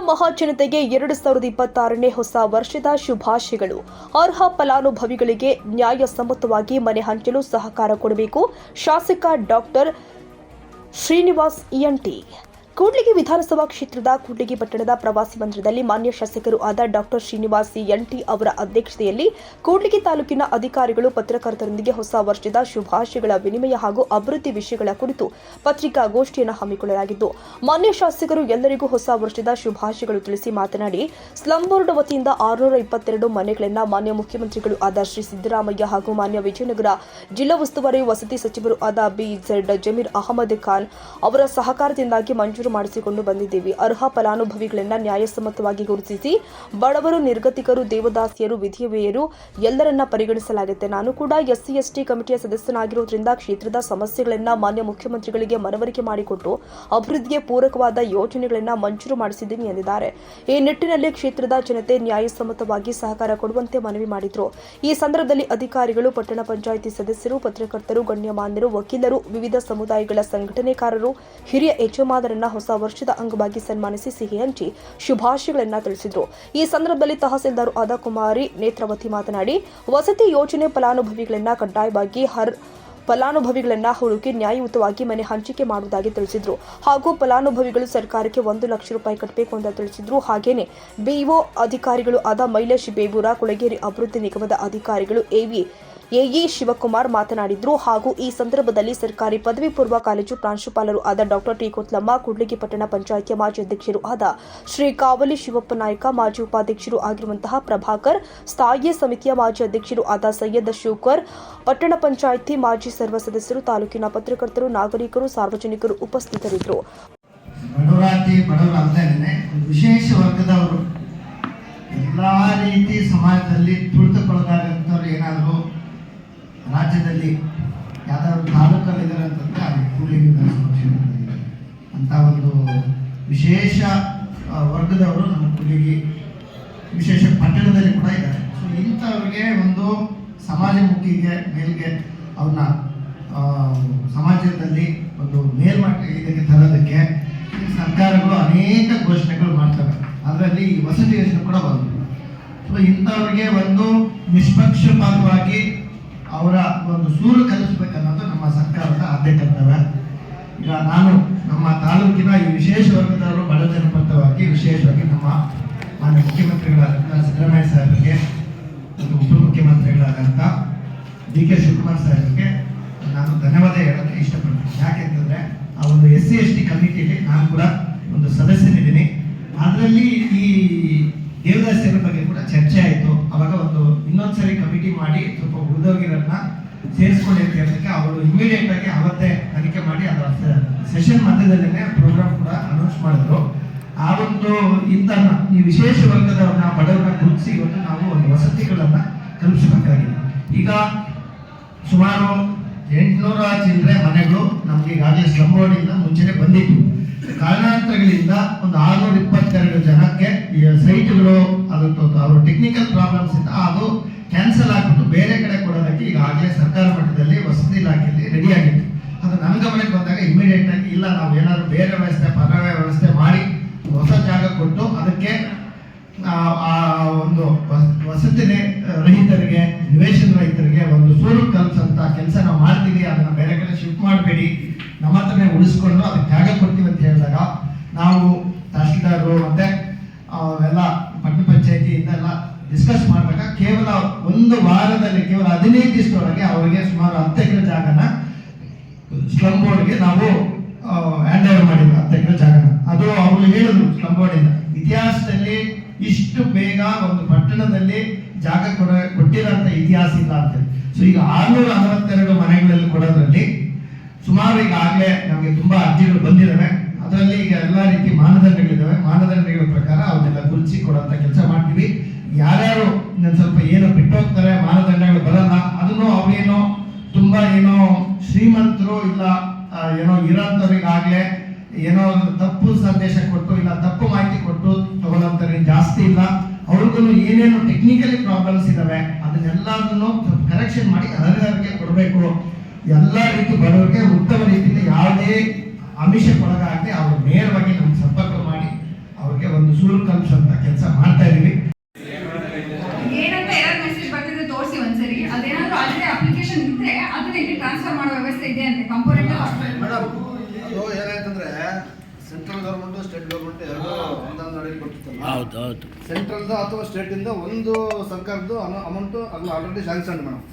ಮಹಾಜನತೆಗೆ ಎರಡು ಸಾವಿರದ ಇಪ್ಪತ್ತಾರನೇ ಹೊಸ ವರ್ಷದ ಶುಭಾಶಯಗಳು. ಅರ್ಹ ಫಲಾನುಭವಿಗಳಿಗೆ ನ್ಯಾಯಸಮ್ಮತವಾಗಿ ಮನೆ ಹಂಚಲು ಸಹಕಾರ ಕೊಡಬೇಕು. ಶಾಸಕ ಡಾಕ್ಟರ್ ಶ್ರೀನಿವಾಸ್ ಇಎನ್ಟಿ ಕೂಡ್ಲಿಗಿ ವಿಧಾನಸಭಾ ಕ್ಷೇತ್ರದ, ಕೂಡ್ಲಿಗಿ ಪಟ್ಟಣದ ಪ್ರವಾಸಿ ಮಂದಿರದಲ್ಲಿ ಮಾನ್ಯ ಶಾಸಕರು ಆದ ಡಾಕ್ಟರ್ ಶ್ರೀನಿವಾಸ್ ಎಂಟಿ ಅವರ ಅಧ್ಯಕ್ಷತೆಯಲ್ಲಿ ಕೂಡ್ಲಿಗಿ ತಾಲೂಕಿನ ಅಧಿಕಾರಿಗಳು, ಪತ್ರಕರ್ತರೊಂದಿಗೆ ಹೊಸ ವರ್ಷದ ಶುಭಾಶಯಗಳ ವಿನಿಮಯ ಹಾಗೂ ಅಭಿವೃದ್ಧಿ ವಿಷಯಗಳ ಕುರಿತು ಪತ್ರಿಕಾಗೋಷ್ಠಿಯನ್ನು ಹಮ್ಮಿಕೊಳ್ಳಲಾಗಿದ್ದು ಮಾನ್ಯ ಶಾಸಕರು ಎಲ್ಲರಿಗೂ ಹೊಸ ವರ್ಷದ ಶುಭಾಶಯಗಳು ತಿಳಿಸಿ ಮಾತನಾಡಿ, ಸ್ಲಂ ಬೋರ್ಡ್ ವತಿಯಿಂದ ಆರುನೂರ ಇಪ್ಪತ್ತೆರಡು ಮನೆಗಳನ್ನು ಮಾನ್ಯ ಮುಖ್ಯಮಂತ್ರಿಗಳು ಆದ ಶ್ರೀ ಸಿದ್ದರಾಮಯ್ಯ ಹಾಗೂ ಮಾನ್ಯ ವಿಜಯನಗರ ಜಿಲ್ಲಾ ಉಸ್ತುವಾರಿ ವಸತಿ ಸಚಿವರು ಆದ ಬಿಝೆಡ್ ಜಮೀರ್ ಅಹಮದ್ ಖಾನ್ ಅವರ ಸಹಕಾರದಿಂದಾಗಿ ಮಂಜೂರು ಮಾಡಿಸಿಕೊಂಡು ಬಂದಿದ್ದೇವೆ. ಅರ್ಹ ಫಲಾನುಭವಿಗಳನ್ನ ನ್ಯಾಯಸಮ್ಮತವಾಗಿ ಗುರುತಿಸಿ, ಬಡವರು, ನಿರ್ಗತಿಕರು, ದೇವದಾಸಿಯರು, ವಿಧಿವೆಯರು ಎಲ್ಲರನ್ನ ಪರಿಗಣಿಸಲಾಗುತ್ತೆ. ನಾನು ಕೂಡ ಎಸ್ಸಿ, ಎಸ್ಟಿ ಕಮಿಟಿಯ ಸದಸ್ಯನಾಗಿರುವುದರಿಂದ ಕ್ಷೇತ್ರದ ಸಮಸ್ಯೆಗಳನ್ನ ಮಾನ್ಯ ಮುಖ್ಯಮಂತ್ರಿಗಳಿಗೆ ಮನವರಿಕೆ ಮಾಡಿಕೊಟ್ಟು, ಅಭಿವೃದ್ಧಿಗೆ ಪೂರಕವಾದ ಯೋಜನೆಗಳನ್ನ ಮಂಜೂರು ಮಾಡಿಸಿದ್ದೀನಿ ಎಂದಿದ್ದಾರೆ. ಈ ನಿಟ್ಟಿನಲ್ಲಿ ಕ್ಷೇತ್ರದ ಜನತೆ ನ್ಯಾಯಸಮ್ಮತವಾಗಿ ಸಹಕಾರ ಕೊಡುವಂತೆ ಮನವಿ ಮಾಡಿದ್ರು. ಈ ಸಂದರ್ಭದಲ್ಲಿ ಅಧಿಕಾರಿಗಳು, ಪಟ್ಟಣ ಪಂಚಾಯಿತಿ ಸದಸ್ಯರು, ಪತ್ರಕರ್ತರು, ಗಣ್ಯಮಾನ್ಯರು, ವಕೀಲರು, ವಿವಿಧ ಸಮುದಾಯಗಳ ಸಂಘಟನೆಕಾರರು, ಹಿರಿಯ ಯಜಮಾನರನ್ನ ಹೊಸ ವರ್ಷದ ಅಂಗವಾಗಿ ಸನ್ಮಾನಿಸಿ ಸಿಹಿ ಹಂಚಿ ಶುಭಾಶಯಗಳನ್ನ ತಿಳಿಸಿದರು. ಈ ಸಂದರ್ಭದಲ್ಲಿ ತಹಸೀಲ್ದಾರ್ ಆದ ಕುಮಾರಿ ನೇತ್ರಾವತಿ ಮಾತನಾಡಿ, ವಸತಿ ಯೋಜನೆ ಫಲಾನುಭವಿಗಳನ್ನ ಕಡ್ಡಾಯವಾಗಿ ಹರ್ ಫಲಾನುಭವಿಗಳನ್ನ ಹುಡುಕಿ ನ್ಯಾಯಯುತವಾಗಿ ಮನೆ ಹಂಚಿಕೆ ಮಾಡುವುದಾಗಿ ತಿಳಿಸಿದ್ರು. ಹಾಗೂ ಫಲಾನುಭವಿಗಳು ಸರ್ಕಾರಕ್ಕೆ ಒಂದು ಲಕ್ಷ ರೂಪಾಯಿ ಕಟ್ಟಬೇಕು ಅಂತ ತಿಳಿಸಿದ್ರು. ಹಾಗೇನೆ, ಬಿಇಒ ಅಧಿಕಾರಿಗಳು ಆದ ಮೈಲೇಶ್ ಬೇಬೂರ, ಕುಳಗೇರಿ ಅಭಿವೃದ್ಧಿ ನಿಗಮದ ಅಧಿಕಾರಿಗಳು ಎವಿ ಎಇ ಶಿವಕುಮಾರ್ ಮಾತನಾಡಿದ್ರು ಹಾಗೂ ಈ ಸಂದರ್ಭದಲ್ಲಿ ಸರ್ಕಾರಿ ಪದವಿ ಪೂರ್ವ ಕಾಲೇಜು ಪ್ರಾಂಶುಪಾಲರು ಆದ ಡಾಕ್ಟರ್ ಟಿ ಕುತ್ಲಮ್ಮ, ಕೂಡ್ಲಿಗಿ ಪಟ್ಟಣ ಪಂಚಾಯಿತಿಯ ಮಾಜಿ ಅಧ್ಯಕ್ಷರು ಆದ ಶ್ರೀ ಕಾವಲಿ ಶಿವಪ್ಪ ನಾಯಕ, ಮಾಜಿ ಉಪಾಧ್ಯಕ್ಷರು ಆಗಿರುವಂತಹ ಪ್ರಭಾಕರ್, ಸ್ಥಾಯಿ ಸಮಿತಿಯ ಮಾಜಿ ಅಧ್ಯಕ್ಷರು ಆದ ಸೈಯದ್ ಶೂಕರ್ ಪಟ್ಟಣ ಪಂಚಾಯಿತಿ ಮಾಜಿ ಸರ್ವ ಸದಸ್ಯರು, ತಾಲೂಕಿನ ಪತ್ರಕರ್ತರು, ನಾಗರಿಕರು, ಸಾರ್ವಜನಿಕರು ಉಪಸ್ಥಿತರಿದ್ದರು. ಎಲ್ಲ ರೀತಿ ಸಮಾಜದಲ್ಲಿ ತುಳಿತಕ್ಕೊಳಗಾಗಂಥವ್ರು ಏನಾದರೂ ರಾಜ್ಯದಲ್ಲಿ ಯಾವ್ದಾದ್ರು ತಾಲೂಕಲ್ಲಿ ಇದ್ದಾರೆ ಅಂತಂದ್ರೆ ಅದು ಕೂಡ್ಲಿಗಿ ವಿಧಾನಸಭಾ ಕ್ಷೇತ್ರದಲ್ಲಿ ಅಂತ ಒಂದು ವಿಶೇಷ ವರ್ಗದವರು ನಮ್ಮ ಕುಲಿಗಿ ವಿಶೇಷ ಪಟ್ಟಣದಲ್ಲಿ ಕೂಡ ಇದ್ದಾರೆ. ಸೊ ಇಂಥವ್ರಿಗೆ ಒಂದು ಸಮಾಜಮುಖಿಗೆ ಮೇಲ್ಗೆ ಅವ್ರನ್ನ ಆ, ಸಮಾಜದಲ್ಲಿ ಒಂದು ಮೇಲ್ಮಟ್ಟ ಇದಕ್ಕೆ ತರೋದಕ್ಕೆ ಸರ್ಕಾರಗಳು ಅನೇಕ ಘೋಷಣೆಗಳು ಮಾಡ್ತವೆ. ಅದರಲ್ಲಿ ಈ ವಸತಿ ಯೋಜನೆ ಕೂಡ ಬಂತು. ಸೊ ಇಂಥವ್ರಿಗೆ ಒಂದು ನಿಷ್ಪಕ್ಷಪಾತವಾಗಿ ಅವರ ಒಂದು ಸೂರು ಕಲಿಸ್ಬೇಕನ್ನೋದು ನಮ್ಮ ಸರ್ಕಾರದ ಆದ್ಯ ಕರ್ತವ್ಯ ಈಗ ನಾನು ನಮ್ಮ ತಾಲೂಕಿನ ಈ ವಿಶೇಷ ವರ್ಗದವರು ಬಡ ಜನಪದವಾಗಿ ವಿಶೇಷವಾಗಿ ನಮ್ಮ ಮಾನ್ಯ ಮುಖ್ಯಮಂತ್ರಿಗಳಾದಂಥ ಸಿದ್ದರಾಮಯ್ಯ ಸಾಹೇಬರಿಗೆ, ಮತ್ತು ಉಪಮುಖ್ಯಮಂತ್ರಿಗಳಾದಂಥ ಡಿ ಕೆ ಶಿವಕುಮಾರ್ ಸಾಹೇಬರಿಗೆ ನಾನು ಧನ್ಯವಾದ ಹೇಳಕ್ಕೆ ಇಷ್ಟಪಡ್ತೀನಿ. ಯಾಕೆಂತಂದ್ರೆ ಆ ಒಂದು ಎಸ್ ಸಿ, ಎಸ್ ಟಿ ಕಮಿಟಿಯಲ್ಲಿ ನಾನು ಕೂಡ ಒಂದು ಸದಸ್ಯನಿದ್ದೀನಿ. ಅದರಲ್ಲಿ ಈ ದೇವದಾಸಿಯರ ಬಗ್ಗೆ ಕೂಡ ಚರ್ಚೆ ಆಯಿತು. ಅವಾಗ ಒಂದು ಇನ್ನೊಂದ್ಸರಿ ಕಮಿಟಿ ಮಾಡಿ ಸ್ವಲ್ಪ ಉಳಿದೋಗಿರನ್ನ ಸೇರಿಸ್ಕೊಳ್ಳಿ ಅಂತ ಅವರು ಇಮಿಡಿಯೇಟ್ ಆಗಿ ಅವತ್ತೇ ಸೆಷನ್ ಮಧ್ಯದಲ್ಲೇ ಪ್ರೋಗ್ರಾಮ್ ಕೂಡ ಅನೌನ್ಸ್ ಮಾಡಿದ್ರು. ಆ ಒಂದು ಈ ವಿಶೇಷ ವರ್ಗದವ್ರನ್ನ ಬಡವರನ್ನ ಗುರುತಿಸಿ ಇವತ್ತು ನಾವು ಒಂದು ವಸತಿಗಳನ್ನ ಕಲ್ಪಿಸಬೇಕಾಗಿದೆ ಈಗ ಸುಮಾರು ಎಂಟುನೂರ ಚಿಲ್ಲರೆ ಮನೆಗಳು ನಮ್ಗೆ ಈಗಾಗಲೇ ಸ್ಲಮ್ ಮುಂಚೆನೆ ಬಂದಿತ್ತು. ಕಾರಣಾಂತರಗಳಿಂದ ಒಂದು ಆರ್ನೂರ ಇಪ್ಪತ್ತೆರಡು ಜನಕ್ಕೆ ಸೈಟ್ಗಳು ಅದಕ್ಕೆ ಅವ್ರ ಟೆಕ್ನಿಕಲ್ ಪ್ರಾಬ್ಲಮ್ಸ್ ಇಂದ ಅದು ಕ್ಯಾನ್ಸಲ್ ಆಗ್ಬಿಟ್ಟು ಬೇರೆ ಕಡೆ ಕೊಡೋದಕ್ಕೆ ಈಗಾಗಲೇ ಸರ್ಕಾರ ಮಟ್ಟದಲ್ಲಿ ವಸತಿ ಇಲಾಖೆಯಲ್ಲಿ ರೆಡಿ ಆಗಿತ್ತು. ಅದು ನನ್ನ ಗಮನಕ್ಕೆ ಬಂದಾಗ ಇಮಿಡಿಯೇಟ್ ಆಗಿ ಇಲ್ಲ, ನಾವು ಏನಾದ್ರು ಬೇರೆ ವ್ಯವಸ್ಥೆ ಪರ್ಯಾಯ ವ್ಯವಸ್ಥೆ ಮಾಡಿ ಹೊಸ ಜಾಗ ಕೊಟ್ಟು ಅದಕ್ಕೆ, ಆ ಒಂದು ವಸ- ವಸತಿ ರಹಿತರಿಗೆ, ನಿವೇಶನ ರಹಿತರಿಗೆ ಒಂದು ಸೂರು ಕಲ್ಸಂತ ಕೆಲಸ ನಾವು ಮಾಡ್ತೀವಿ, ಅದನ್ನ ಬೇರೆ ಕಡೆ ಶಿಫ್ಟ್ ಮಾಡಬೇಡಿ, ನಮ್ಮ ಹತ್ರನೇ ಉಳಿಸ್ಕೊಂಡು ಅದಕ್ಕೆ ಜಾಗ ಕೊಡ್ತೀವಿ ಅಂತ ಹೇಳಿದಾಗ ನಾವು ತಹಶೀಲ್ದಾರರು ಮತ್ತೆ ಅವೆಲ್ಲ ಪಟ್ಟಣ ಪಂಚಾಯತಿಯಿಂದ ಎಲ್ಲ ಡಿಸ್ಕಸ್ ಮಾಡಿದಾಗ ಕೇವಲ ಒಂದು ವಾರದಲ್ಲಿ, ಕೇವಲ ಹದಿನೈದು ದಿವಸದೊಳಗೆ ಅವರಿಗೆ ಸುಮಾರು ಹತ್ತು ಎಕರೆ ಜಾಗನ ಸ್ಲಮ್ ಬೋರ್ಡ್ಗೆ ನಾವು ಹ್ಯಾಂಡ್ ಓವರ್ ಮಾಡಿದ್ವಿ, ಹತ್ತು ಜಾಗನ. ಅದು ಅವರು ಹೇಳಿದ್ರು ಸ್ಲಮ್ ಬೋರ್ಡಿಂದ ಇತಿಹಾಸದಲ್ಲಿ ಇಷ್ಟು ಬೇಗ ಒಂದು ಪಟ್ಟಣದಲ್ಲಿ ಜಾಗ ಕೊಡ, ಕೊಟ್ಟಿರೋಂಥ ಇತಿಹಾಸ ಇಲ್ಲ ಅಂತ ಸೊ ಈಗ ಆರ್ನೂರ ಅರವತ್ತೆರಡು ಮನೆಗಳಲ್ಲಿ ಕೊಡೋದ್ರಲ್ಲಿ ಸುಮಾರು ಈಗಾಗಲೇ ನಮಗೆ ತುಂಬಾ ಅರ್ಜಿಗಳು ಬಂದಿದ್ದಾವೆ. ಅದರಲ್ಲಿ ಈಗ ಎಲ್ಲ ರೀತಿ ಮಾನದಂಡಗಳಿದ್ದಾವೆ. ಮಾನದಂಡಗಳ ಪ್ರಕಾರ ಅವನ್ನೆಲ್ಲ ಗುರುತಿಸಿ ಕೊಡೋಂಥ ಕೆಲಸ ಮಾಡ್ತೀವಿ. ಯಾರ್ಯಾರು ಸ್ವಲ್ಪ ಏನು ಬಿಟ್ಟು ಹೋಗ್ತಾರೆ ಮಾನದಂಡಗಳು ಬರಲ್ಲ, ಅದನ್ನು ಅವೇನೋ ತುಂಬಾ ಏನೋ ಶ್ರೀಮಂತರು ಇಲ್ಲ ಏನೋ ಇರೋಂಥವ್ರಿಗಾಗಲೇ ಏನೋ ತಪ್ಪು ಸಂದೇಶ ಕೊಟ್ಟು ಇಲ್ಲ, ತಪ್ಪು ಮಾಹಿತಿ ಕೊಟ್ಟು ತಗೊಳ್ಳೋಂಥವ್ರಿಗೆ ಜಾಸ್ತಿ ಇಲ್ಲ. ಅವ್ರಿಗೂ ಏನೇನು ಟೆಕ್ನಿಕಲಿ ಪ್ರಾಬ್ಲಮ್ಸ್ ಇದಾವೆ, ಅದನ್ನೆಲ್ಲದನ್ನು ಕರೆಕ್ಷನ್ ಮಾಡಿ ಅರ್ಹರಿಗೆ ಕೊಡಬೇಕು. ಎಲ್ಲ ರೀತಿ ಬಡವರಿಗೆ ಉತ್ತಮ ರೀತಿಯಲ್ಲಿ ಯಾವುದೇ ಆಮಿಷಕ್ಕೊಳಗಾಗದೆ ಅವ್ರು ನೇರವಾಗಿ ನಮ್ಗೆ ಸಂಪರ್ಕ ಮಾಡಿ ಅವ್ರಿಗೆ ಒಂದು ಸೂರು ಅಂತ ಕೆಲಸ ಮಾಡ್ತಾ ಇದೀವಿ ಏನಂತ ಎರರ್ ಮೆಸೇಜ್ ಬರ್ತಿದ್ರೆ ತೋರಿಸಿ ಒಂದ್ಸರಿ ಅದೇನಾದ್ರೂ ಆಲ್ರೆಡಿ ಅಪ್ಲಿಕೇಶನ್ ಇದ್ರೆ ಅದನ್ನ ಇಲ್ಲಿ ಟ್ರಾನ್ಸ್ಫರ್ ಮಾಡೋ ವ್ಯವಸ್ಥೆ ಇದೆ ಅಂತೆ ಕಂಪೋನೆಂಟ್ ಮೇಡಮ್ ಅದು ಏನಾಯ್ತಂದ್ರೆ ಸೆಂಟ್ರಲ್ ಗೌರ್ಮೆಂಟ್ ಸ್ಟೇಟ್ ಗೌರ್ಮೆಂಟ್ ಎರಡು ಅನುದಾನ ನೋಡಿ ಕೊಟ್ಟಿರ್ತಲ್ಲ ಹೌದು ಹೌದು. ಸೆಂಟ್ರಲ್ದು ಅಥವಾ ಸ್ಟೇಟಿಂದ ಒಂದು ಸರ್ಕಾರದ್ದು ಅಮೌಂಟು ಅದು ಆಲ್ರೆಡಿ ಸ್ಯಾಂಕ್ಷನ್ ಮೇಡಮ್.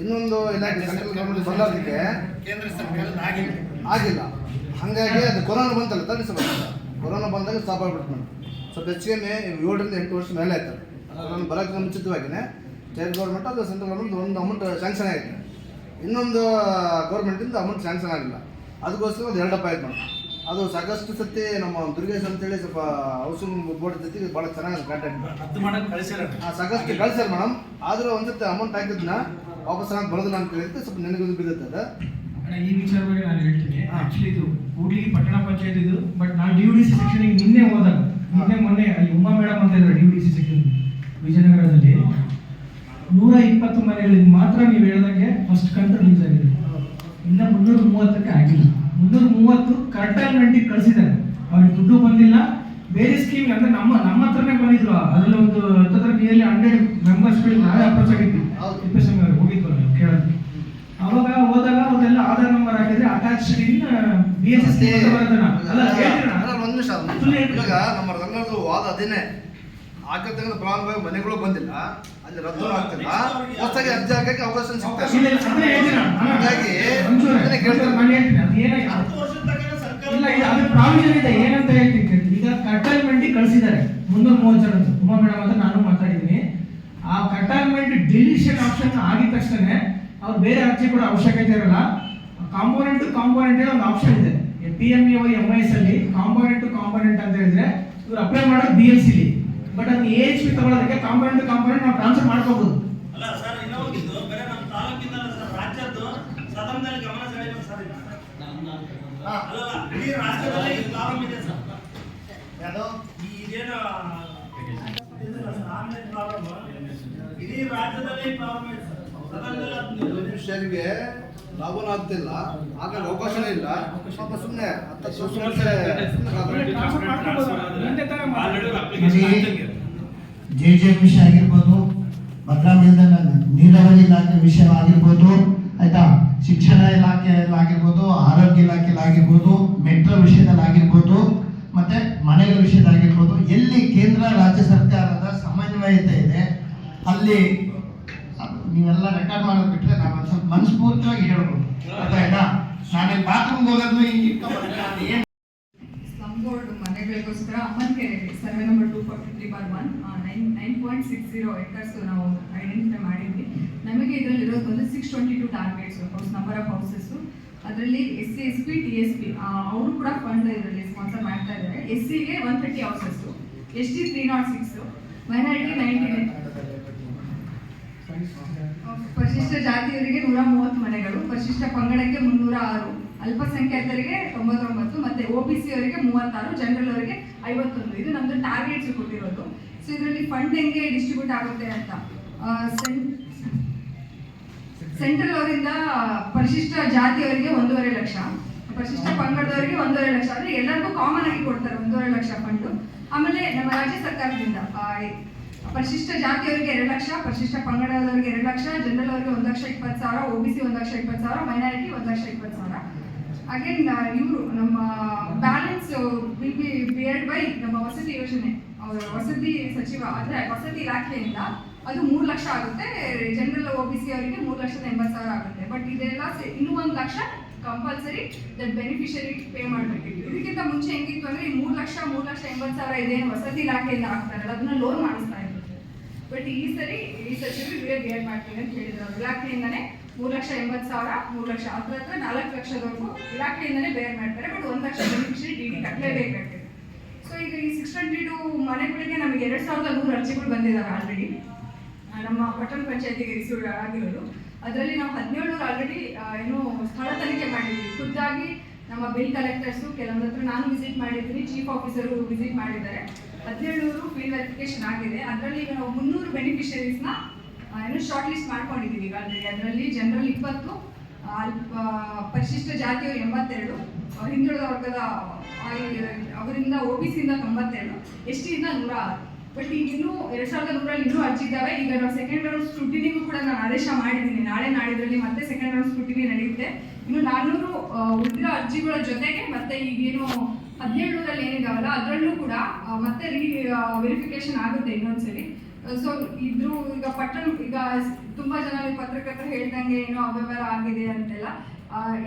ಇನ್ನೊಂದು ಇಲಾಖೆ ಸೆಂಟ್ರಲ್ ಗೌರ್ಮೆಂಟ್ ಬರೋದಕ್ಕೆ ಕೇಂದ್ರ ಸರ್ಕಾರ ಆಗಿಲ್ಲ. ಆಗಿಲ್ಲ. ಹಾಗಾಗಿ ಅದು ಕೊರೋನಾ ಬಂತಲ್ಲ ಸರ್ ಕೊರೋನಾ ಬಂದಾಗ ಸ್ಟಾಪ್ ಆಗ್ಬಿಟ್ಟು ಮೇಡಮ್. ಸ್ವಲ್ಪ ಹೆಚ್ಚಿಗೆ ಏಳರಿಂದ ಎಂಟು ವರ್ಷ ಮೇಲೆ ಆಯ್ತಾರೆ ನಾನು ಬರೋಕ್ಕೆ ಮುಂಚಿತವಾಗಿಯೇ ಸ್ಟೇಟ್ ಗೌರ್ಮೆಂಟ್ ಅದು ಸೆಂಟ್ರಲ್ ಗೌರ್ಮೆಂಟ್ ಒಂದು ಅಮೌಂಟ್ ಸ್ಯಾಂಕ್ಷನ್ ಆಗಿದೆ ಇನ್ನೊಂದು ಗೌರ್ಮೆಂಟಿಂದ ಅಮೌಂಟ್ ಸ್ಯಾಂಕ್ಷನ್ ಆಗಿಲ್ಲ. ಅದಕ್ಕೋಸ್ಕರ ಅದು ಎರಡಪ್ಪ ಆಯ್ತು ಮೇಡಮ್. ಅದು ಸಾಕಷ್ಟು ಸತ್ತೆ ನಮ್ಮ ದುರ್ಗೇಶ್ ಅಂತೇಳಿ ಸ್ವಲ್ಪ ಹೌಸಿಂಗ್ ಬೋರ್ಡ್ ಜೊತೆಗೆ ಭಾಳ ಚೆನ್ನಾಗಿ ಕಾಂಟ್ಯಾಕ್ಟ್ ಹತ್ತು ಕಳಿಸ್ಯಾರ ಹಾಂ ಸಾಕಷ್ಟು ಕಳಿಸ್ಯಾರ ಮೇಡಮ್ ಆದರೂ ಒಂದ್ಸತಿ ಅಮೌಂಟ್ ಹಾಕಿದ್ನ ವಾಪಸ್ ಚೆನ್ನಾಗಿ ಬರೋದಿಲ್ಲ ಅಂತ ಹೇಳಿದ್ರೆ ಸ್ವಲ್ಪ ನನಗೊಂದು ಬಿಡುತ್ತೆ ಅದು. ಅಣ್ಣ ಈ ವಿಚಾರ ಬಗ್ಗೆ ನಾನು ಹೇಳ್ತೀನಿ. ಆಕ್ಚುಲಿ ಇದು ಕೂಡ್ಲಿಗಿ ಪಟ್ಟಣ ಪಂಚಾಯತ್ ಇದು ಬಟ್ ನಾನು D U D C section ನಿನ್ನೆ ಹೋದಾಗ ನಿನ್ನೆ ಮೊನ್ನೆ ಅಲ್ಲಿ ಉಮಾ ಮೇಡಮ್ ಅಂತ ಇದ್ದಾರೆ D U D C section ವಿಜಯನಗರದಲ್ಲಿ. ನೂರ ಇಪ್ಪತ್ತು ಮನೆಗಳಿಗೆ ಮಾತ್ರ ನೀವು ಹೇಳ್ದಂಗೆ ಫಸ್ಟ್ ಕಂತು ರಿಲೀಸ್ ಆಗಿದೆ. ಇನ್ನ ಮುನ್ನೂರ ಮೂವತ್ತಕ್ಕೆ ಆಗಿಲ್ಲ. ಮುನ್ನೂರ ಮೂವತ್ತು ಕರ್ಟೈಲ್ಮೆಂಟಿಗೆ ಕಳಿಸಿದ್ದಾರೆ ಅವ್ರಿಗೆ ದುಡ್ಡು ಬಂದಿಲ್ಲ. ಬೇರೆ ಸ್ಕೀಮ್ ಅಂದ್ರೆ ನಮ್ಮ ನಮ್ಮ ಹತ್ರನೇ ಬಂದಿದ್ರು. ಅದ್ರಲ್ಲಿ ಒಂದು ಹತ್ತತ್ರ ನಿಯರ್ಲಿ ಹಂಡ್ರೆಡ್ ಮೆಂಬರ್ಸ್ ನಾವೇ ಅಪ್ರೋಚ್ ಆಗಿದ್ವಿ. ತಿಪ್ಪೇಸ್ವಾಮಿ ಅವರು ಹೋಗಿದ್ವಲ್ಲ ಕೇಳೋದು ಅವಾಗ ಹೋದಾಗ ಅವ್ರೆಲ್ಲ ಆಧಾರ್ ನಂಬರ್ ಹಾಕಿದ್ರೆ attach in B S S ಅಲ್ಲ ಒಂದ್ ನಿಮಿಷ. ಇವಾಗ ನಮ್ಮ ವಾದ ಅದೇನೆ. ಹಾಕತಕ್ಕಂಥ ಪ್ರಾರಂಭವಾಗಿ ಮನೆಗಳು ಬಂದಿಲ್ಲ. ಅಲ್ಲಿ ರದ್ದು ಆಗ್ತಿಲ್ಲ. ಹೊಸದಾಗಿ ಅರ್ಜಿ ಹಾಕಕ್ಕೆ ಅವಕಾಶ ಸಿಗ್ತದೆ ಹಾಗಾಗಿ ಏನಂತ ಹೇಳ್ತೀನಿ. ಈಗ ಕಟಲ್ಮೆಂಟ್ ಕಳಿಸಿದ್ದಾರೆ. ಮುನ್ನೂರ ಮೂವತ್ತು ಜನದ್ದು. ಉಮಾ ಮೇಡಮ್ ಅಂತ ನಾನು ಮಾತಾಡಿದ್ದೀನಿ. ಆ ಕಟಲ್ಮೆಂಟ್ ಡಿಲೀಷನ್ ಆಪ್ಷನ್ ಆಗಿದ ತಕ್ಷಣ ಅವ್ರು ಬೇರೆ ಅರ್ಜಿ ಕೂಡ ಅವಶ್ಯಕತೆ ಇರಲ್ಲ. ಕಾಂಪೋನೆಂಟ್ ಕಾಂಪೋನೆಂಟ್ ಒಂದು ಆಪ್ಷನ್ ಇದೆ. P M A M I S ಅಲ್ಲಿ ಕಾಂಪೋನೆಂಟ್ ಕಾಂಪೋನೆಂಟ್ ಅಂತ ಹೇಳಿದ್ರೆ ಇವ್ರು ಅಪ್ಲೈ ಮಾಡೋದು B L C A H P ತಗೊಳ್ಳೋದಕ್ಕೆ ಕಾಂಪೌಂಡ್ ಕಾಂಪೌಂಡ್ ನಾವು ಟ್ರಾನ್ಸ್ಫರ್ ಮಾಡ್ಕೋಬಹುದು ಅಲ್ಲ ಸರ್ ಇನ್ನೂ ಹೋಗಿದ್ದು. ಬೇರೆ ನಮ್ಮ ತಾಲೂಕಿಂದ ಸರ್ ರಾಜ್ಯದ್ದು ಸದನದಲ್ಲಿ ಗಮನ ಸೆಳೆಯಬೇಕು ಸರ್ ಅಲ್ಲ ಈ ಇದು ಪ್ರಾಬ್ಲಮ್ ಇದೆ ಸರ್. ಯಾವುದು? ಈ ಇದೇನು? ಆನ್ಲೈನ್ ಪ್ರಾಬ್ಲಮ್ ಇಡೀ ರಾಜ್ಯದಲ್ಲಿ ಪ್ರಾಬ್ಲಮ್ ಇದೆ ಸರ್. ಮನುಷ್ಯರಿಗೆ ಲಾಭನೂ ಆಗ್ತಿಲ್ಲ ಹಾಗಾಗಿ ಅವಕಾಶನೇ ಇಲ್ಲ. ಪಾಪ ಸುಮ್ಮನೆ ಟ್ರಾನ್ಸ್ಫರ್ ಮಾಡ್ಕೋಬಹುದು ಹಿಂದೆ ತರ ಮಾಡಿ. ಜೆ ಜೆ ವಿಷಯ ಆಗಿರ್ಬೋದು, ಭದ್ರಾ ನೀರಾವರಿ ಇಲಾಖೆ ವಿಷಯ ಆಗಿರ್ಬೋದು, ಆಯ್ತಾ? ಶಿಕ್ಷಣ ಇಲಾಖೆಯಲ್ಲಿ ಆಗಿರ್ಬೋದು, ಆರೋಗ್ಯ ಇಲಾಖೆಯಲ್ಲಾಗಿರ್ಬೋದು ಮೆಟ್ರೋ ವಿಷಯದಲ್ಲಿ ಆಗಿರ್ಬೋದು, ಮತ್ತೆ ಮನೆಗಳ ವಿಷಯದಾಗಿರ್ಬೋದು ಎಲ್ಲಿ ಕೇಂದ್ರ, ರಾಜ್ಯ ಸರ್ಕಾರದ ಸಮನ್ವಯತೆ ಇದೆ, ಅಲ್ಲಿ ನೀವೆಲ್ಲ ರೆಕಾರ್ಡ್ ಮಾಡೋದು ಬಿಟ್ಟರೆ ಒಂದು ಸ್ವಲ್ಪ ಮನಸ್ಫೂರ್ತಿಯಾಗಿ ಹೇಳ್ಬೋದು. ಆಯ್ತಾ? ನಾನು ಬಾತ್ರೂಮ್ಗೆ ಹೋಗೋದು ಹಿಂಗೆ ಸ್ಲಮ್ ಬೋರ್ಡ್ ಮನೆಗಳಿಗೋಸ್ಕರ ಕೆರೆ survey number two forty three bar one nine nine point six zero acres ನಾವು ಐಡೆಂಟಿಫೈ ಮಾಡಿದ್ವಿ. ನಮಗೆ ಇದರಲ್ಲಿ ಇರೋದು ಬಂದು six twenty two targets house number of houses ಅದರಲ್ಲಿ S C S P T S P ಅವರು ಕೂಡ ಫಂಡ್ ಇದರಲ್ಲಿ ಸ್ಪಾನ್ಸರ್ ಮಾಡ್ತಾ ಇದ್ದಾರೆ. ಎಸ್ ಸಿಗೆ one thirty houses S T three nought six minority ninety ಪರಿಶಿಷ್ಟ ಜಾತಿಯವರಿಗೆ ನೂರ ಮೂವತ್ತು ಮನೆಗಳು, ಪರಿಶಿಷ್ಟ ಪಂಗಡಕ್ಕೆ ಮುನ್ನೂರ ಆರು, ಅಲ್ಪಸಂಖ್ಯಾತರಿಗೆ ತೊಂಬತ್ತೊಂಬತ್ತು. ಮತ್ತೆ ಒ ಬಿ ಸಿ ಅವರಿಗೆ ಮೂವತ್ತಾರು ಜನರಲ್ ಅವರಿಗೆ ಐವತ್ತೊಂದು. ಇದು ನಮ್ದು ಟಾರ್ಗೆಟ್ಸ್ ಕೊಟ್ಟಿರೋದು. ಸೊ ಇದರಲ್ಲಿ ಫಂಡ್ ಹೆಂಗೆ ಡಿಸ್ಟ್ರಿಬ್ಯೂಟ್ ಆಗುತ್ತೆ ಅಂತ? ಸೆಂಟ್ರಲ್ ಅವರಿಂದ ಪರಿಶಿಷ್ಟ ಜಾತಿಯವರಿಗೆ ಒಂದೂವರೆ ಲಕ್ಷ. ಪರಿಶಿಷ್ಟ ಪಂಗಡದವರಿಗೆ ಒಂದೂವರೆ ಲಕ್ಷ. ಅಂದ್ರೆ ಎಲ್ಲರಿಗೂ ಕಾಮನ್ ಆಗಿ ಕೊಡ್ತಾರೆ, ಒಂದೂವರೆ ಲಕ್ಷ ಫಂಡ್ ಆಮೇಲೆ ನಮ್ಮ ರಾಜ್ಯ ಸರ್ಕಾರದಿಂದ ಪರಿಶಿಷ್ಟ ಜಾತಿಯವರಿಗೆ ಎರಡು ಲಕ್ಷ, ಪರಿಶಿಷ್ಟ ಪಂಗಡದವರಿಗೆ ಎರಡು ಲಕ್ಷ ಜನರಲ್ ಅವರಿಗೆ ಒಂದು ಲಕ್ಷ ಇಪ್ಪತ್ತು ಸಾವಿರ ಒ ಬಿ ಸಿ ಒಂದು ಲಕ್ಷ ಇಪ್ಪತ್ತು ಸಾವಿರ ಮೈನಾರಿಟಿ ಒಂದು ಲಕ್ಷ ಇಪ್ಪತ್ತು ಸಾವಿರ. ಅಗೇನ್ ಇವರು ನಮ್ಮ balance will be beared by ನಮ್ಮ ವಸತಿ ಯೋಜನೆ. ವಸತಿ ಸಚಿವ, ಅಂದ್ರೆ ವಸತಿ ಇಲಾಖೆಯಿಂದ ಅದು ಮೂರು ಲಕ್ಷ ಆಗುತ್ತೆ. ಜನರಲ್ ಒ ಬಿ ಸಿ ಅವರಿಗೆ ಮೂರು ಲಕ್ಷದ ಎಂಬತ್ತು ಸಾವಿರ ಆಗುತ್ತೆ. ಬಟ್ ಇದೆಲ್ಲ ಇನ್ನೂ ಒಂದು lakh compulsory that beneficiary pay ಮಾಡಬೇಕಿತ್ತು. ಇದಕ್ಕಿಂತ ಮುಂಚೆ ಹೆಂಗಿತ್ತು ಅಂದ್ರೆ ಈ ಮೂರು ಲಕ್ಷ ಮೂರು ಲಕ್ಷ ಎಂಬತ್ತು ಸಾವಿರ ಇದೆ ವಸತಿ ಇಲಾಖೆಯಿಂದ ಆಗ್ತಾರಲ್ಲ ಅದನ್ನ ಲೋನ್ ಮಾಡಿಸ್ತಾ ಇರುತ್ತೆ ಬಟ್ ಈ ಸರಿ ಈ ಸಚಿವರು ಇವರೇ ಬಿಯರ್ ಮಾಡ್ತೀನಿ ಅಂತ ಹೇಳಿದ್ರು. ಇಲಾಖೆಯಿಂದನೇ ಮೂರು ಲಕ್ಷ ಎಂಬತ್ತು ಸಾವಿರ, ಮೂರು ಲಕ್ಷ ಹತ್ರ ಹತ್ರ ನಾಲ್ಕು ಲಕ್ಷದವರೆಗೂ ಇಲಾಖೆಯಿಂದಲೇ ಬೇರ್ ಮಾಡ್ತಾರೆ, ಬಟ್ ಒಂದು ಲಕ್ಷ ಬೆನಿಫಿಷರಿ ಡಿ ಡಿ ಕಟ್ಟಲೇಬೇಕಾಗ್ತದೆ ಸೊ ಈಗ ಈ ಸಿಕ್ಸ್ ಟ್ವೆಂಟಿ ಟು ಮನೆಗಳಿಗೆ ನಮಗೆ ಎರಡು ಸಾವಿರದ ನೂರು ಅರ್ಜಿಗಳು ಬಂದಿದ್ದಾವೆ ಆಲ್ರೆಡಿ ನಮ್ಮ ಪಟ್ಟಣ ಪಂಚಾಯತಿಗೆ ರಿಸೀವ್ ಆಗಿರೋದು. ಅದರಲ್ಲಿ ನಾವು ಹದಿನೇಳು ಆಲ್ರೆಡಿ ಏನು ಸ್ಥಳ ತನಿಖೆ ಮಾಡಿದ್ದೀವಿ ಖುದ್ದಾಗಿ ನಮ್ಮ ಬಿಲ್ ಕಲೆಕ್ಟರ್ಸು ಕೆಲವೊಂದು ಹತ್ರ ನಾನು ವಿಸಿಟ್ ಮಾಡಿದ್ದೀನಿ ಚೀಫ್ ಆಫೀಸರು ವಿಸಿಟ್ ಮಾಡಿದ್ದಾರೆ. ಹದಿನೇಳು ಫೀಲ್ ವೆರಿಫಿಕೇಶನ್ ಆಗಿದೆ. ಅದರಲ್ಲಿ ಈಗ ನಾವು ಮುನ್ನೂರು ಬೆನಿಫಿಷರೀಸ್ನ ಏನು ಶಾರ್ಟ್ ಲಿಸ್ಟ್ ಮಾಡ್ಕೊಂಡಿದ್ದೀವಿ ಈಗಾಗಲೇ ಅದರಲ್ಲಿ ಜನರಲ್ ಇಪ್ಪತ್ತು ಅಲ್ಪ ಪರಿಶಿಷ್ಟ ಜಾತಿಯವರು ಎಂಬತ್ತೆರಡು ಹಿಂದುಳಿದ ವರ್ಗದ ಅವರಿಂದ ಒ ಬಿ ಸಿಯಿಂದ ತೊಂಬತ್ತೆರಡು, ಎಸ್ ಟಿಯಿಂದ ನೂರ ಆರು ಬಟ್ ಈಗ ಇನ್ನೂ ಎರಡು ಸಾವಿರದ ನೂರಲ್ಲಿ ಇನ್ನೂ ಅರ್ಜಿ ಇದ್ದಾವೆ ಈಗ ನಾವು ಸೆಕೆಂಡ್ ರೌಂಡ್ ಸ್ಕ್ರೂಟಿನಿಗೂ ಕೂಡ ನಾನು ಆದೇಶ ಮಾಡಿದ್ದೀನಿ ನಾಳೆ ನಾಡಿದ್ರಲ್ಲಿ ಮತ್ತೆ ಸೆಕೆಂಡ್ ರೌಂಡ್ ಸ್ಕ್ರೂಟಿನಿ ನಡೆಯುತ್ತೆ. ಇನ್ನು ನಾನ್ನೂರು ಉಳಿದಿರೋ ಅರ್ಜಿಗಳ ಜೊತೆಗೆ ಮತ್ತೆ ಈಗೇನು ಹದಿನೇಳರಲ್ಲಿ ಏನಿದಾವಲ್ಲ, ಅದರಲ್ಲೂ ಕೂಡ ಮತ್ತೆ ರೀ ವೆರಿಫಿಕೇಶನ್ ಆಗುತ್ತೆ ಇನ್ನೊಂದ್ಸಲಿ. ಸೊ ಇದ್ರು ಈಗ ಪಟ್ಟಣ, ಈಗ ತುಂಬಾ ಜನ ಪತ್ರಕರ್ತರು ಹೇಳ್ದಂಗೆ ಏನೋ ಅವ್ಯವಹಾರ ಆಗಿದೆ ಅಂತೆಲ್ಲ.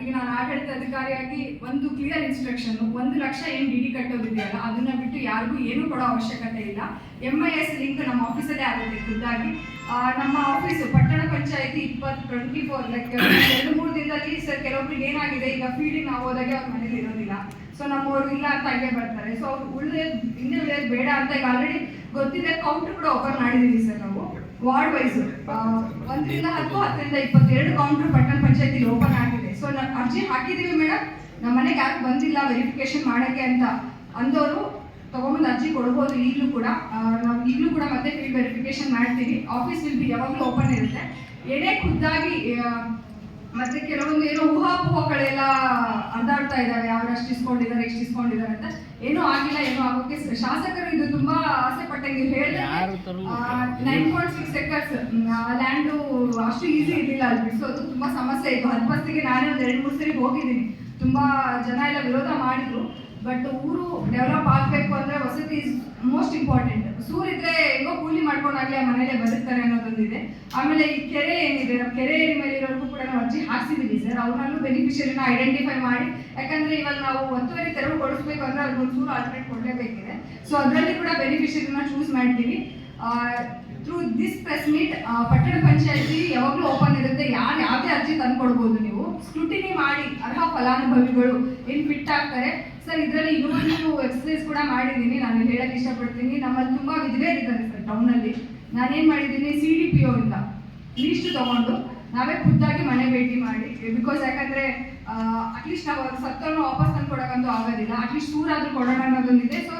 ಈಗ ನಾನು ಆಡಳಿತ ಅಧಿಕಾರಿಯಾಗಿ ಒಂದು ಕ್ಲಿಯರ್ ಇನ್ಸ್ಟ್ರಕ್ಷನ್ ಒಂದು ಲಕ್ಷ ಏನು ಡಿ ಡಿ ಕಟ್ಟೋದಿದೆಯಲ್ಲ, ಅದನ್ನ ಬಿಟ್ಟು ಯಾರಿಗೂ ಏನು ಕೊಡೋ ಅವಶ್ಯಕತೆ ಇಲ್ಲ. ಎಂ ಐ ಎಸ್ ಲಿಂಕ್ ನಮ್ಮ ಆಫೀಸಲ್ಲೇ ಆಗುತ್ತೆ ಖುದ್ದಾಗಿ. ನಮ್ಮ ಆಫೀಸು ಪಟ್ಟಣ ಪಂಚಾಯತಿ ಇಪ್ಪತ್ತು ಟ್ವೆಂಟಿ ಫೋರ್ ಲೈಕ್ ಎರಡು ಮೂರು ದಿನದಲ್ಲಿ ಸರ್, ಕೆಲವೊಬ್ರಿಗೆ ಏನಾಗಿದೆ, ಈಗ ಫೀಲ್ಡಿಂಗ್ ನಾವು ಹೋದಾಗೆ ಅವ್ರ ಮನೇಲಿ ಇರೋದಿಲ್ಲ. ಸೊ ನಮ್ಮವರು ಇಲ್ಲ ಅಂತ ಹಂಗೆ ಬರ್ತಾರೆ. ಸೊ ಅವ್ರು ಉಳಿದ ಹಿಂದೆ ಉಳಿಯೋದು ಬೇಡ ಅಂತ ಈಗ ಆಲ್ರೆಡಿ ಗೊತ್ತಿದೆ ಕೌಂಟರ್ ಕೂಡ ಓಪನ್ ಮಾಡಿದ್ದೀವಿ ಸರ್ ನಾವು. ವಾರ್ಡ್ ವೈಸ್ ಒಂದರಿಂದ ಹತ್ತು, ಹತ್ತರಿಂದ ಇಪ್ಪತ್ತೆರಡು ಕೌಂಟರ್ ಪಟ್ಟಣ ಪಂಚಾಯತಿಲಿ ಓಪನ್ ಆಗಿದೆ. ಸೊ ನಾವು ಅರ್ಜಿ ಹಾಕಿದ್ದೀವಿ ಮೇಡಮ್ ನಮ್ಮ ಮನೆಗೆ ಯಾರು ಬಂದಿಲ್ಲ ವೆರಿಫಿಕೇಶನ್ ಮಾಡೋಕ್ಕೆ ಅಂತ ಅಂದವರು ತಗೊಂಬಂದು ಅರ್ಜಿ ಕೊಡ್ಬೋದು ಈಗಲೂ ಕೂಡ. ನಾವು ಈಗಲೂ ಕೂಡ ಮತ್ತೆ ಫೀಲ್ಡ್ ವೆರಿಫಿಕೇಶನ್ ಮಾಡ್ತೀವಿ. ಆಫೀಸ್ ವಿಲ್ ಬಿ ಯಾವಾಗಲೂ ಓಪನ್ ಇರುತ್ತೆ. ಏನೇ ಖುದ್ದಾಗಿ ಮತ್ತೆ ಕೆಲವೊಂದು ಏನೋ ಊಹಾಪೋಹಗಳೆಲ್ಲ ಅಂದಾಡ್ತಾ ಇದ್ದಾವೆ ಅವ್ರು ಅಷ್ಟು ಇಸ್ಕೊಂಡಿದ್ದಾರೆ ಇಷ್ಟು ಇಸ್ಕೊಂಡಿದ್ದಾರೆ ಅಂತ. ಏನೂ ಆಗಿಲ್ಲ ಏನೂ ಆಗೋಕೆ ಶಾಸಕರು ಇದು ತುಂಬಾ ಆಸೆ ಪಟ್ಟಂಗೆ ಹೇಳಿದ್ರೆ nine point six acres land ಅಷ್ಟು ಈಸಿ ಇರಲಿಲ್ಲ ಅಲ್ಲಿ ಬಿಡಿಸೋದು. ತುಂಬಾ ಸಮಸ್ಯೆ ಇತ್ತು. ಹದ್ಪತ್ತಿಗೆ ನಾನೇ ಒಂದು ಎರಡು ಮೂರು ಸರಿ ಹೋಗಿದ್ದೀನಿ. ತುಂಬಾ ಜನ ಎಲ್ಲ ವಿರೋಧ ಮಾಡಿದ್ರು. ಬಟ್ ಊರು ಡೆವಲಪ್ ಆಗಬೇಕು ಅಂದ್ರೆ ವಸತಿ ಇಸ್ ಮೋಸ್ಟ್ ಇಂಪಾರ್ಟೆಂಟ್ ಸೂರಿದ್ರೆ ಹೆಂಗೋ ಕೂಲಿ ಮಾಡ್ಕೊಂಡಾಗ್ಲೇ ಮನೇಲೆ ಬದುಕ್ತಾರೆ ಅನ್ನೋದೊಂದಿದೆ. ಆಮೇಲೆ ಈ ಕೆರೆ ಏನಿದೆ ನಮ್ಮ ಕೆರೆ ಮೇಲೆ ಇರೋರ್ಗೂ ಕೂಡ ನಾವು ಅರ್ಜಿ ಹಾಕ್ಸಿದೀವಿ ಸರ್. ಅವ್ರನ್ನೂ ಬೆನಿಫಿಷರಿನ ಐಡೆಂಟಿಫೈ ಮಾಡಿ. ಯಾಕಂದ್ರೆ ಇವಾಗ ನಾವು ಒತ್ತುವರಿ ತೆರವುಗೊಳಿಸ್ಬೇಕು ಅಂದ್ರೆ ಅದೊಂದು ಸೂರು ಆಲ್ಟರ್ನೇಟ್ ಕೊಡಲೇಬೇಕಿದೆ. ಸೊ ಅದರಲ್ಲಿ ಕೂಡ ಬೆನಿಫಿಷರಿನ ಚೂಸ್ ಮಾಡ್ತೀವಿ. ಥ್ರೂ ದಿಸ್ ಪ್ರೆಸ್ ಮೀಟ್ ಪಟ್ಟಣ ಪಂಚಾಯತಿ ಯಾವಾಗಲೂ ಓಪನ್ ಇರುತ್ತೆ. ಯಾರು ಯಾವುದೇ ಅರ್ಜಿ ತಂದ್ಕೊಡ್ಬೋದು ನೀವು. ಸ್ಕ್ರೂಟಿನಿ ಮಾಡಿ ಅರ್ಹ ಫಲಾನುಭವಿಗಳು ಏನು ಫಿಟ್ ಆಗ್ತಾರೆ. ಸರ್ ಇದರಲ್ಲಿ ಇನ್ನೊಂದು ಎಕ್ಸಸೈಸ್ ಕೂಡ ಮಾಡಿದ್ದೀನಿ. ನಾನು ಹೇಳಕ್ಕೆ ಇಷ್ಟಪಡ್ತೀನಿ. ನಮ್ಮಲ್ಲಿ ತುಂಬ ವಿಧವೇ ಇದ್ದಾರೆ ಸರ್ ಟೌನಲ್ಲಿ ನಾನೇನು ಮಾಡಿದ್ದೀನಿ? ಸಿ ಡಿ ಪಿ ಇಂದ ಲೀಸ್ಟ್ ತಗೊಂಡು ನಾವೇ ಖುದ್ದಾಗಿ ಮನೆ ಭೇಟಿ ಮಾಡಿ. ಬಿಕಾಸ್ ಯಾಕಂದರೆ ಅಟ್ಲೀಸ್ಟ್ ನಾವು ಸತ್ತನ್ನು ವಾಪಸ್ ತಂದು ಕೊಡೋಕ್ಕಂತೂ ಆಗೋದಿಲ್ಲ. ಅಟ್ಲೀಸ್ಟ್ ಸೂರಾದ್ರೂ ಕೊಡೋಣ ಅನ್ನೋದೊಂದಿದೆ. ಸೊ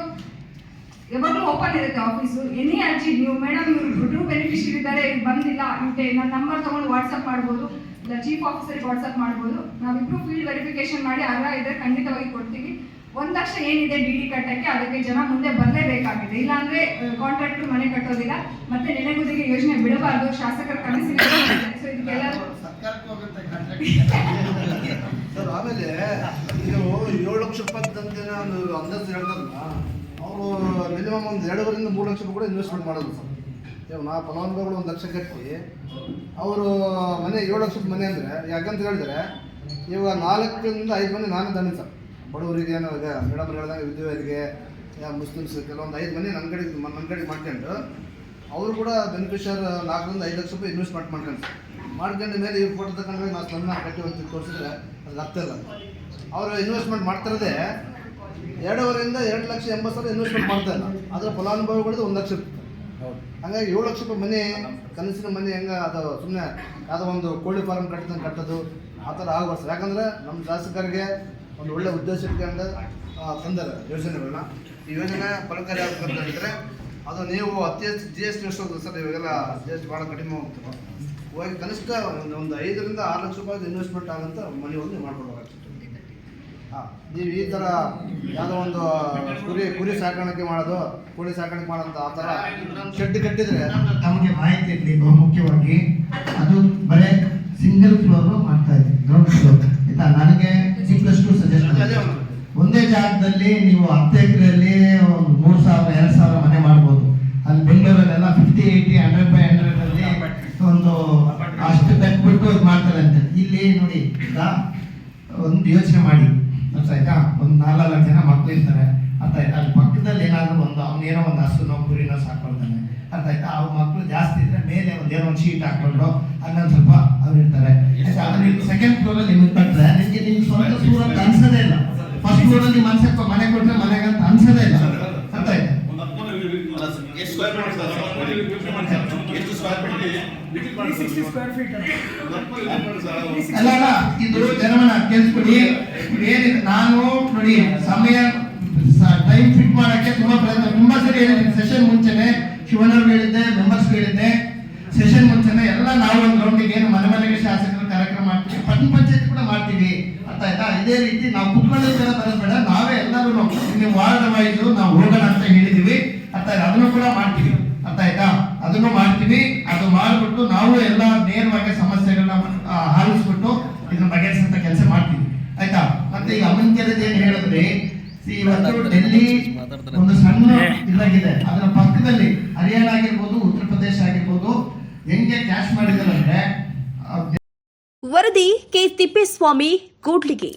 ಯಾವಾಗಲೂ ಓಪನ್ ಇರುತ್ತೆ ಆಫೀಸು ಎನಿ ಅರ್ಜಿ ನೀವು ಮೇಡಮ್ ಇವ್ರು ಟ್ರೂ ಬೆನಿಫಿಷಿಯರಿ ಇದ್ದಾರೆ ಇವ್ರು ಬಂದಿಲ್ಲ ಇವ್ಕೆ ನನ್ನ ನಂಬರ್ ತೊಗೊಂಡು ವಾಟ್ಸಪ್ ಮಾಡ್ಬೋದು ಇಲ್ಲ ಚೀಫ್ ಆಫೀಸರ್ಗೆ ವಾಟ್ಸಪ್ ಮಾಡ್ಬೋದು. ನಾವಿಬ್ರು ಫೀಲ್ಡ್ ವೆರಿಫಿಕೇಶನ್ ಮಾಡಿ ಅರ್ಹ ಇದ್ರೆ ಖಂಡಿತವಾಗಿ ಕೊಡ್ತೀವಿ. ಒಂದು ಲಕ್ಷ ಏನಿದೆ ಡಿ ಡಿ ಕಟ್ಟಕ್ಕೆ ಅದಕ್ಕೆ ಜನ ಮುಂದೆ ಬರಲೇಬೇಕಾಗಿದೆ. ಇಲ್ಲಾಂದ್ರೆ ಕಾಂಟ್ರಾಕ್ಟ್ ಮನೆ ಕಟ್ಟೋದಿಲ್ಲ ಮತ್ತೆ ನೆನೆಗುದಿಗೆ ಯೋಜನೆ ಬಿಡಬಾರ್ದು ಶಾಸಕರ ಕನಸಿನ ಸೊ ಇದಕ್ಕೆಲ್ಲ ಸರ್ಕಾರಕ್ಕೆ ಹೋಗುತ್ತೆ ಕಾಂಟ್ರಾಕ್ಟ್ ಸರ್ ಆಮೇಲೆ ನೀವು ಏಳು ಲಕ್ಷ ರೂಪಾಯಿ ಅಂದಾಜು ಹೇಳ್ತಾರಲ್ಲ ಅವರು ಮಿನಿಮಮ್ ಒಂದು ಎರಡೂವರೆಯಿಂದ ಮೂರು ಲಕ್ಷ ರೂಪಾಯಿ ಕೂಡ ಇನ್ವೆಸ್ಟ್ಮೆಂಟ್ ಮಾಡೋದು. ಸರ್ ಇವಾಗ ಫಲಾನುಭವಿಗಳು ಒಂದು ಲಕ್ಷ ಕಟ್ಟಿ, ಅವರು ಮನೆ ಏಳು ಲಕ್ಷದ ಮನೆ ಅಂದರೆ, ಯಾಕಂತ ಹೇಳಿದ್ರೆ, ಇವಾಗ ನಾಲ್ಕರಿಂದ ಐದು ಮನೆ ನಾನು ದಂಡ ಸರ್. ಬಡವರಿಗೆ ಏನೋ ಇದೆ ಮೇಡಮ್ ಹೇಳ್ದಂಗೆ ವಿದ್ಯಾರ್ಥಿಗೆ ಮುಸ್ಲಿಮ್ಸ್ ಕೆಲವೊಂದು ಐದು ಮನೆ ನನ್ನ ಕಡೆ ನನ್ನ ಕಡೆ ಮಾಡ್ಕೊಂಡು, ಅವರು ಕೂಡ ಬೆನಿಫಿಷರ್ ನಾಲ್ಕರಿಂದ ಐದು ಲಕ್ಷ ರೂಪಾಯಿ ಇನ್ವೆಸ್ಟ್ಮೆಂಟ್ ಮಾಡ್ಕೊಂಡು ಮಾಡ್ಕೊಂಡ ಮೇಲೆ ಈ ಫೋಟೋ ತಗೊಂಡ್ರೆ ನಾವು ಸಣ್ಣ ಕಟ್ಟಿ ಅಂತ ತೋರಿಸಿದ್ರೆ ಅದು ಅರ್ಥ ಇಲ್ಲ. ಅವರು ಇನ್ವೆಸ್ಟ್ಮೆಂಟ್ ಮಾಡ್ತಿರೋದೇ ಎರಡೂವರೆಯಿಂದ ಎರಡು ಲಕ್ಷ ಎಂಬತ್ತು ಸಾವಿರ ಇನ್ವೆಸ್ಟ್ಮೆಂಟ್ ಮಾಡ್ತಾ ಇಲ್ಲ. ಅದರ ಫಲಾನುಭವಿಗಳದ್ದು ಒಂದು ಲಕ್ಷ ಇರ್ತದೆ ಹಾಗಾಗಿ ಏಳು ಲಕ್ಷ ರೂಪಾಯಿ ಮನೆ ಕನಸಿನ ಮನೆ ಹೆಂಗೆ ಅದು ಸುಮ್ಮನೆ ಯಾವುದೋ ಒಂದು ಕೋಳಿ ಫಾರ್ಮ್ ಕಟ್ಟಿದಂಗೆ ಕಟ್ಟೋದು ಆ ಥರ ಆಗಬಾರ್ದು ಯಾಕಂದ್ರೆ ನಮ್ಮ ಶಾಸಕರಿಗೆ ಒಂದು ಒಳ್ಳೆ ಉದ್ದೇಶ ಇಟ್ಕೊಂಡು ತಂದರೆ ಯೋಜನೆಗಳನ್ನ. ಈ ಯೋಜನೆ ಫಲಕಾರಿ ಆಗ್ಬೇಕಂತ ಹೇಳಿದ್ರೆ ಅದು ನೀವು ಅತಿ ಹೆಚ್ಚು ಜಿ ಎಸ್ ಟಿ ಎಷ್ಟು ಸರ್ ಇವಾಗೆಲ್ಲ ಜಿ ಎಸ್ ಟಿ ಭಾಳ ಕಡಿಮೆ ಹೋಗ್ತದೆ. ಹೋಗಿ ಕನಿಷ್ಠ ಒಂದು ಒಂದು ಐದರಿಂದ ಆರು ಲಕ್ಷ ರೂಪಾಯಿ ಇನ್ವೆಸ್ಟ್ಮೆಂಟ್ ಆಗಂತ ಮನೆ ಒಂದು ಮಾಡ್ಕೊಡ್ಬೇಕಾಗ್ತದೆ. ನೀವು ಈ ಥರ ಯಾವುದೋ ಒಂದು ಕುರಿ ಕುರಿ ಸಾಕಾಣಿಕೆ ಮಾಡೋದು ಕೋಳಿ ಸಾಕಾಣಿಕೆ ಮಾಡೋದು ಆ ಥರ ಶೆಡ್ ಕಟ್ಟಿದ್ರೆ ತಮಗೆ ಮಾಹಿತಿ ಇರಲಿ ಬಹುಮುಖ್ಯವಾಗಿ. ಅದು ಬರೇ ಸಿಂಗಲ್ ಫ್ಲೋರ್ ಮಾಡ್ತಾ ಇದ್ವಿ ಗ್ರೌಂಡ್ ಫ್ಲೋರ್ ಆಯ್ತಾ? ನನಗೆ ಸಜೆಸ್ಟ್ ಸಜೆಷನ್ ಒಂದೇ ಜಾಗದಲ್ಲಿ ನೀವು ಹತ್ತು ಎಕರೆಯಲ್ಲಿ ಒಂದು ಮೂರು ಸಾವಿರ, ಎರಡು ಸಾವಿರ ಮನೆ ಮಾಡ್ಬೋದು. ಅಲ್ಲಿ ಬೆಂಗಳೂರಲ್ಲೆಲ್ಲ ಫಿಫ್ಟಿ ಏಯ್ಟಿ ಹಂಡ್ರೆಡ್ ಬೈ ಹಂಡ್ರೆಡಲ್ಲಿ ಒಂದು ಅಷ್ಟು ಇದು ಮಾಡ್ತಾರೆ ಅಂತ. ಇಲ್ಲಿ ನೋಡಿ ಒಂದು ಯೋಚನೆ ಮಾಡಿ. ಅರ್ಥ ಆಯ್ತಾ ಒಂದು ನಾಲ್ಕು ಜನ ಮಕ್ಳು ಇರ್ತಾರೆ ಅರ್ಥ ಆಯ್ತಾ ಅಲ್ಲಿ ಪಕ್ಕದಲ್ಲಿ ಏನಾದರೂ ಒಂದು ಅವನೇನೋ ಒಂದು ಹಸುನೋ ಕುರಿನೋ ಸಾಕೊಳ್ತಾನೆ ಅರ್ಥ ಆಯ್ತಾ ಅವ್ರ ಮಕ್ಕಳು ಜಾಸ್ತಿ ಇದ್ರೆ ಮೇಲೆ ಒಂದು ಏನೋ ಒಂದು ಶೀಟ್ ಹಾಕೊಂಡು ಅಲ್ಲೊಂದು ಸ್ವಲ್ಪ ಅವ್ರು ಇರ್ತಾರೆ. ಸೆಕೆಂಡ್ ಫ್ಲೋರ್ ಅಲ್ಲಿ ನಿಮ್ಗೆ ನಿಮಗೆ ನಿಮ್ಗೆ ನಿಮ್ ಸ್ವಂತ ಸೂರ ಅಂತ ಅನ್ಸೋದೇ ಇಲ್ಲ. ಫಸ್ಟ್ ಫ್ಲೋರಲ್ಲಿ ಮನ್ಸಕ್ಕೆ ಮನೆ ಕೊಟ್ಟರೆ ಮನೆಗೆ ಅಂತ ಅನ್ಸೋದೇ ಇಲ್ಲ. ಅರ್ಥ ಆಯ್ತಾ? ಎಷ್ಟು ಸ್ಕ್ವೇರ್ ಫೀಟ್ ಎಷ್ಟು ಸ್ಕ್ವೇರ್ ಫೀಟ್ ಅಲ್ಲ ಅಲ್ಲ ಇದು ಜನಮನ ಕೇಳಿಸ್ಕೊಡಿ ಏನಿದೆ ನಾನು ನೋಡಿ ಸಮಯ ಟೈಮ್ ಫಿಟ್ ಮಾಡಕ್ಕೆ ತುಂಬಾ ಪ್ರಯತ್ನ. ತುಂಬಾ ಸರಿ ಹೇಳಿದ್ದೀನಿ ಸೆಷನ್ ಮುಂಚೆನೆ ಶಿವಣ್ಣವ್ರು ಹೇಳಿದ್ದೆ ಮೆಂಬರ್ಸ್ ಹೇಳಿದ್ದೆ. ಸೆಷನ್ ಮುಂಚೆನೆ ಎಲ್ಲ ನಾವು ಒಂದು ಗ್ರೌಂಡಿಗೆ ಏನು ಮನೆ ಮನೆಗೆ ಶಾಸಕರ ಕಾರ್ಯಕ್ರಮ ಮಾಡ್ತೀವಿ. ಪಟ್ಟಣ ಪಂಚಾಯತ್ ಕೂಡ ಮಾಡ್ತೀವಿ. ಅರ್ಥ ಆಯ್ತಾ? ಇದೇ ರೀತಿ ನಾವು ಕುತ್ಕೊಂಡಿದ್ದ ಬರೋದು ಬೇಡ. ನಾವೇ ಎಲ್ಲರೂ ನೀವು ವಾರ್ಡ್ ವೈಸ್ ನಾವು ಹೋಗೋಣ ಅಂತ ಹೇಳಿದೀವಿ ಅರ್ಥ ಆಯ್ತಾ? ಅದನ್ನು ಕೂಡ ಮಾಡ್ತೀವಿ. ಅರ್ಥ ಆಯ್ತಾ? ಅದನ್ನು ಮಾಡ್ತೀವಿ. ಅದು ಮಾಡಿಬಿಟ್ಟು ನಾವು ಎಲ್ಲ ನೇರವಾಗಿ ಸಮಸ್ಯೆಗಳನ್ನ ಹಾರಿಸ್ಬಿಟ್ಟು ಆಲಿಸ್ಬಿಟ್ಟು ಇದನ್ನ ಬಗೆಹರಿಸಂತ ಕೆಲಸ ಮಾಡ್ತೀವಿ. ಆಯ್ತಾ? ಮತ್ತೆ ಈಗ ಅಮಂತ್ಯದ ಏನ್ ಹೇಳಿದ್ರೆ ಇವತ್ತು ಡೆಲ್ಲಿ ಒಂದು ಸಣ್ಣ ಇದಾಗಿದೆ. ಅದರ ಪಕ್ಕದಲ್ಲಿ ಹರಿಯಾಣ ಆಗಿರ್ಬೋದು ಉತ್ತರ ಪ್ರದೇಶ ಆಗಿರ್ಬೋದು ಹೆಂಗೆ ಕ್ಯಾಶ್ ಮಾಡಿದಾರೆ ವರದಿ ಕೆ ತಿಪ್ಪೇಸ್ವಾಮಿ ಕೂಡ್ಲಿಗಿ.